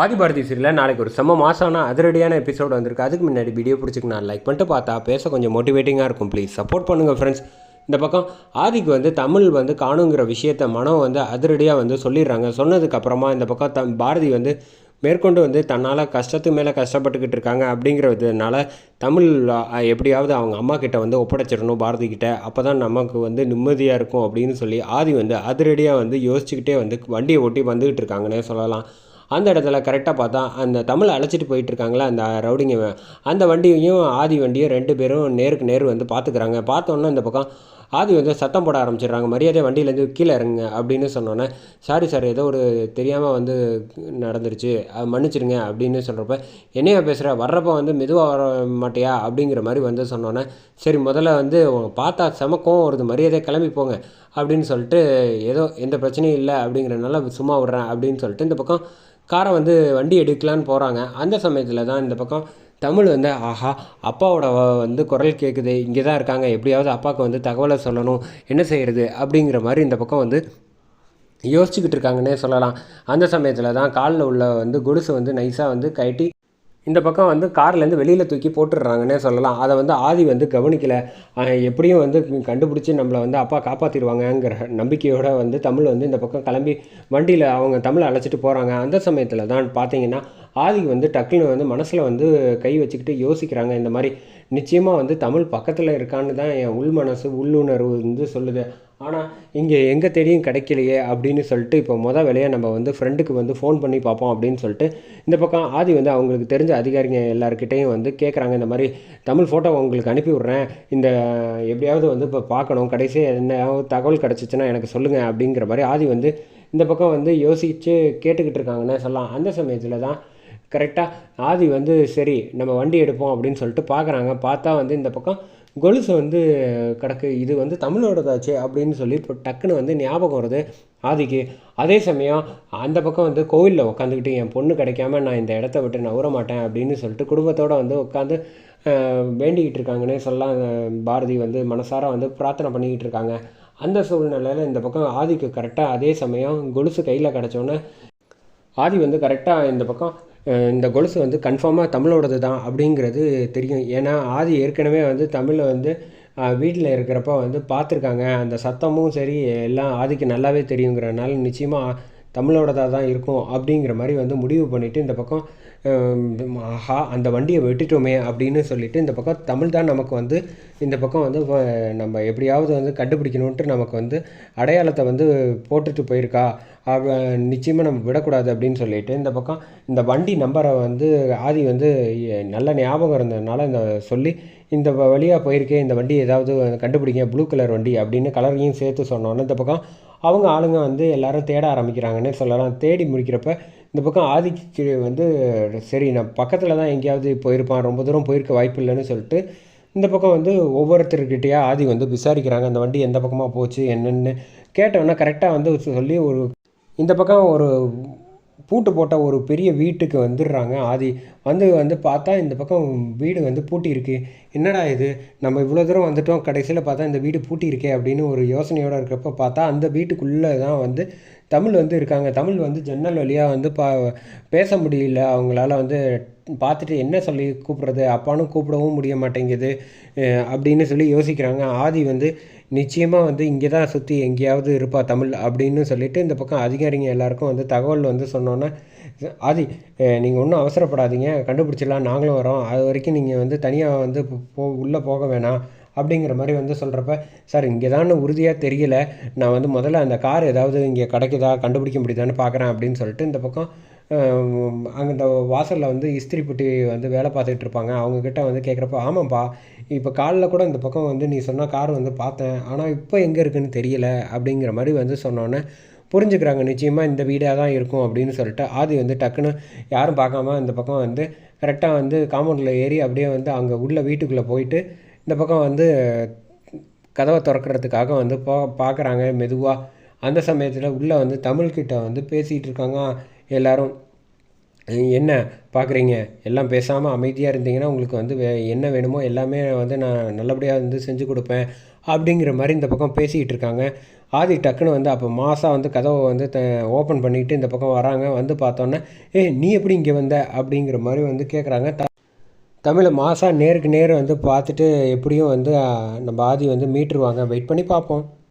ஆதிபாரதி சீரியலில் நாளைக்கு ஒரு செம்ம மாசான அதிரடியான எபிசோடு வந்திருக்கு. அதுக்கு முன்னாடி வீடியோ பிடிச்சிக்கு நான் லைக் பண்ணிட்டு பார்த்தா பேச கொஞ்சம் மோட்டிவேட்டிங்காக இருக்கும். ப்ளீஸ் சப்போர்ட் பண்ணுங்கள் ஃப்ரெண்ட்ஸ் இந்த பக்கம் ஆதிக்கு வந்து தமிழ் வந்து காணுங்கிற விஷயத்த மனம் வந்து அதிரடியாக வந்து சொல்லிடுறாங்க. சொன்னதுக்கப்புறமா இந்த பக்கம் த பாரதி வந்து மேற்கொண்டு வந்து தன்னால் கஷ்டத்துக்கு மேலே கஷ்டப்பட்டுக்கிட்டு இருக்காங்க அப்படிங்கிறதுனால தமிழ் எப்படியாவது அவங்க அம்மா கிட்ட வந்து ஒப்படைச்சிடணும் பாரதி கிட்ட. அப்போ தான் நமக்கு வந்து நிம்மதியாக இருக்கும் அப்படின்னு சொல்லி ஆதி வந்து அதிரடியாக வந்து யோசிச்சுக்கிட்டே வந்து வண்டியை ஓட்டி வந்துக்கிட்டு இருக்காங்கன்னே சொல்லலாம். அந்த இடத்துல கரெக்டாக பார்த்தா அந்த தமிழை அழைச்சிட்டு போயிட்டுருக்காங்களே அந்த ரவுடிங்க. அந்த வண்டியையும் ஆதி வண்டியும் ரெண்டு பேரும் நேருக்கு நேர் வந்து பார்த்துக்கிறாங்க. பார்த்தோன்னே இந்த பக்கம் ஆதி வந்து சத்தம் போட ஆரம்பிச்சிடுறாங்க மரியாதை வண்டியிலேருந்து கீழே இறங்குங்க அப்படின்னு சொன்னோன்னே சாரி சார் ஏதோ ஒரு தெரியாமல் வந்து நடந்துருச்சு அது மன்னிச்சிடுங்க அப்படின்னு சொல்கிறப்ப என்னையா பேசுகிற வர்றப்ப வந்து மெதுவாக வர மாட்டியா? அப்படிங்கிற மாதிரி வந்து சொன்னோன்னே சரி முதல்ல வந்து பார்த்தா செமக்கம் ஒரு மரியாதை கிளம்பி போங்க அப்படின்னு சொல்லிட்டு ஏதோ எந்த பிரச்சனையும் இல்லை அப்படிங்கிறனால சும்மா விட்றேன் அப்படின்னு சொல்லிட்டு இந்த பக்கம் காரை வந்து வண்டி எடுக்கலான்னு போகிறாங்க அந்த சமயத்தில் தான் இந்த பக்கம் தமிழ் வந்து ஆஹா அப்பாவோட வந்து குரல் கேட்குது இங்கே தான் இருக்காங்க எப்படியாவது அப்பாவுக்கு வந்து தகவலை சொல்லணும் என்ன செய்கிறது அப்படிங்கிற மாதிரி இந்த பக்கம் வந்து யோசிச்சுக்கிட்டு இருக்காங்கன்னே சொல்லலாம். அந்த சமயத்தில் தான் காலில் உள்ள வந்து கொலுசு வந்து நைஸாக வந்து கட்டி இந்த பக்கம் வந்து கார்லேருந்து வெளியில் தூக்கி போட்டுடுறாங்கன்னே சொல்லலாம். அதை வந்து ஆதி வந்து கவனிக்கல. எப்படியும் வந்து கண்டுபிடிச்சி நம்மளை வந்து அப்பா காப்பாற்றிடுவாங்கங்கிற நம்பிக்கையோடு வந்து தமிழ் வந்து இந்த பக்கம் கிளம்பி வண்டியில் அவங்க தமிழை அழைச்சிட்டு போகிறாங்க அந்த சமயத்தில் தான் பார்த்தீங்கன்னா ஆதி வந்து டக்குன்னு வந்து மனசில் வந்து கை வச்சுக்கிட்டு யோசிக்கிறாங்க. இந்த மாதிரி நிச்சயமாக வந்து தமிழ் பக்கத்தில் இருக்கான்னு தான் என் உள் மனசு உள்ளுணர்வு வந்து சொல்லுது. ஆனால் இங்கே எங்கே தேடியும் கிடைக்கலையே அப்படின்னு சொல்லிட்டு இப்போ மொதல் வேலையாக நம்ம வந்து ஃப்ரெண்டுக்கு வந்து ஃபோன் பண்ணி பார்ப்போம் அப்படின்னு சொல்லிட்டு இந்த பக்கம் ஆதி வந்து அவங்களுக்கு தெரிஞ்ச அதிகாரிங்க எல்லாருக்கிட்டையும் வந்து கேட்குறாங்க இந்த மாதிரி தமிழ் ஃபோட்டோ உங்களுக்கு அனுப்பி விட்றேன். இந்த எப்படியாவது வந்து இப்போ பார்க்கணும். கடைசியாக என்ன தகவல் கிடச்சிச்சின்னா எனக்கு சொல்லுங்கள் அப்படிங்கிற மாதிரி ஆதி வந்து இந்த பக்கம் வந்து யோசித்து கேட்டுக்கிட்டு இருக்காங்கன்னே சொல்லலாம். அந்த சமயத்தில் தான் கரெக்டாக ஆதி வந்து சரி நம்ம வண்டி எடுப்போம் அப்படின்னு சொல்லிட்டு பார்க்குறாங்க பார்த்தா வந்து இந்த பக்கம் கொலுசு வந்து கிடக்கு. இது வந்து தமிழோடதாச்சு அப்படின்னு சொல்லி இப்போ டக்குன்னு வந்து ஞாபகம் வருது ஆதிக்கு. அதே சமயம் அந்த பக்கம் வந்து கோவிலில் உட்காந்துக்கிட்டு என் பொண்ணு கிடைக்காம நான் இந்த இடத்த விட்டு நவர மாட்டேன் அப்படின்னு சொல்லிட்டு குடும்பத்தோடு வந்து உட்காந்து வேண்டிக்கிட்டு இருக்காங்கன்னே சொல்லலாம். பாரதி வந்து மனசார வந்து பிரார்த்தனை பண்ணிக்கிட்டு இருக்காங்க. அந்த சூழ்நிலையில் இந்த பக்கம் ஆதிக்கு கரெக்டாக அதே சமயம் கொலுசு கையில் கிடச்சோன்னே ஆதி வந்து கரெக்டாக இந்த பக்கம் இந்த கொலுசு வந்து கன்ஃபார்மாக தமிழோடது தான் அப்படிங்கிறது தெரியும். ஏன்னா ஆதி ஏற்கனவே வந்து தமிழை வந்து வீட்டில் இருக்கிறப்ப வந்து பார்த்துருக்காங்க. அந்த சத்தமும் சரி எல்லாம் ஆதிக்கு நல்லாவே தெரியுங்கிறனால நிச்சயமாக தமிழோடதாக தான் இருக்கும் அப்படிங்கிற மாதிரி வந்து முடிவு பண்ணிவிட்டு இந்த பக்கம் ஆஹா அந்த வண்டியை விட்டுட்டோமே அப்படின்னு சொல்லிட்டு இந்த பக்கம் தமிழ் தான் நமக்கு வந்து இந்த பக்கம் வந்து நம்ம எப்படியாவது வந்து கண்டுபிடிக்கணுன்ட்டு நமக்கு வந்து அடையாளத்தை வந்து போட்டுட்டு போயிருக்கா. அவ நிச்சயமாக நம்ம விடக்கூடாது அப்படின்னு சொல்லிட்டு இந்த பக்கம் இந்த வண்டி நம்பரை வந்து ஆதி வந்து நல்ல ஞாபகம் இருந்ததுனால இந்த சொல்லி இந்த வழியாக போயிருக்கேன் இந்த வண்டி ஏதாவது கண்டுபிடிங்க ப்ளூ கலர் வண்டி அப்படின்னு கலரையும் சேர்த்து சொன்னோன்னே இந்த பக்கம் அவங்க ஆளுங்க வந்து எல்லாரும் தேட ஆரம்பிக்கிறாங்கன்னே சொல்லலாம். தேடி முடிக்கிறப்ப இந்த பக்கம் ஆதிக்கு வந்து சரி நான் பக்கத்தில் தான் எங்கேயாவது போயிருப்பான் ரொம்ப தூரம் போயிருக்க வாய்ப்பு இல்லைன்னு சொல்லிட்டு இந்த பக்கம் வந்து ஒவ்வொருத்தர்கிட்டயா ஆதி வந்து விசாரிக்கிறாங்க. அந்த வண்டி எந்த பக்கமாக போச்சு என்னென்னு கேட்டோன்னா கரெக்டாக வந்து சொல்லி ஒரு இந்த பக்கம் ஒரு பூட்டு போட்ட ஒரு பெரிய வீட்டுக்கு வந்துடுறாங்க. ஆதி வந்து வந்து பார்த்தா இந்த பக்கம் வீடு வந்து பூட்டியிருக்கு என்னடா இது? நம்ம இவ்வளோ தூரம் வந்துட்டோம். கடைசியில் பார்த்தா இந்த வீடு பூட்டி இருக்கே அப்படின்னு ஒரு யோசனையோடு இருக்கிறப்ப பார்த்தா அந்த வீட்டுக்குள்ளே தான் வந்து தமிழ் வந்து இருக்காங்க. தமிழ் வந்து ஜன்னல் வழியாக வந்து பா பேச முடியல. அவங்களால வந்து பார்த்துட்டு என்ன சொல்லி கூப்பிட்றது? அப்பானும் கூப்பிடவும் முடிய மாட்டேங்குது அப்படின்னு சொல்லி யோசிக்கிறாங்க. ஆதி வந்து நிச்சயமாக வந்து இங்கே தான் சுற்றி எங்கேயாவது இருப்பா தமிழ் அப்படின்னு சொல்லிட்டு இந்த பக்கம் அதிகாரிங்க எல்லாருக்கும் வந்து தகவல் வந்து சொன்னோன்னே ஆதி நீங்கள் ஒன்றும் அவசரப்படாதீங்க கண்டுபிடிச்சிடலாம் நாங்களும் வரோம். அது வரைக்கும் நீங்கள் வந்து தனியாக வந்து போ- போ உள்ளே போக வேணாம் அப்படிங்கிற மாதிரி வந்து சொல்கிறப்ப சார் இங்கே தான் உறுதியாக தெரியல. நான் வந்து முதல்ல அந்த கார் ஏதாவது இங்கே கிடைக்குதா? கண்டுபிடிக்க முடியுதான்னு பார்க்குறேன் அப்படின்னு சொல்லிட்டு இந்த பக்கம் அங்கே இந்த வாசலில் வந்து இஸ்திரி பெட்டி வந்து வேலை பார்த்துட்டு இருப்பாங்க. அவங்கக்கிட்ட வந்து கேட்குறப்ப ஆமாம்ப்பா இப்போ காலில் கூட இந்த பக்கம் வந்து நீ சொன்ன கார் வந்து பார்த்தேன். ஆனால் இப்போ எங்கே இருக்குன்னு தெரியல. அப்படிங்கிற மாதிரி வந்து சொன்னோன்னே புரிஞ்சுக்கிறாங்க. நிச்சயமாக இந்த வீடாக தான் இருக்கும். அப்படின்னு சொல்லிட்டு ஆதி வந்து டக்குன்னு யாரும் பார்க்காம இந்த பக்கம் வந்து கரெக்டாக வந்து காம்பவுண்டில் ஏறி அப்படியே வந்து அங்கே உள்ள வீட்டுக்குள்ளே போயிட்டு இந்த பக்கம் வந்து கதவை திறக்கிறதுக்காக வந்து போ பார்க்குறாங்க மெதுவாக அந்த சமயத்தில் உள்ளே வந்து தமிழ்கிட்ட வந்து பேசிகிட்டு இருக்காங்க. எல்லாரும் என்ன பார்க்குறீங்க எல்லாம் பேசாமல் அமைதியாக இருந்தீங்கன்னா உங்களுக்கு வந்து வே என்ன வேணுமோ எல்லாமே வந்து நான் நல்லபடியாக வந்து செஞ்சு கொடுப்பேன் அப்படிங்கிற மாதிரி இந்த பக்கம் பேசிக்கிட்டு இருக்காங்க. ஆதி டக்குன்னு வந்து அப்போ மாதம் வந்து கதவை வந்து த ஓப்பன் பண்ணிக்கிட்டு இந்த பக்கம் வராங்க. வந்து பார்த்தோன்னே ஏ நீ எப்படி இங்கே வந்த? அப்படிங்கிற மாதிரி வந்து கேட்குறாங்க த தமிழை மாதம் நேருக்கு நேர் வந்து பார்த்துட்டு எப்படியும் வந்து நம்ம ஆதி வந்து மீட்டுருவாங்க. வெயிட் பண்ணி பார்ப்போம்.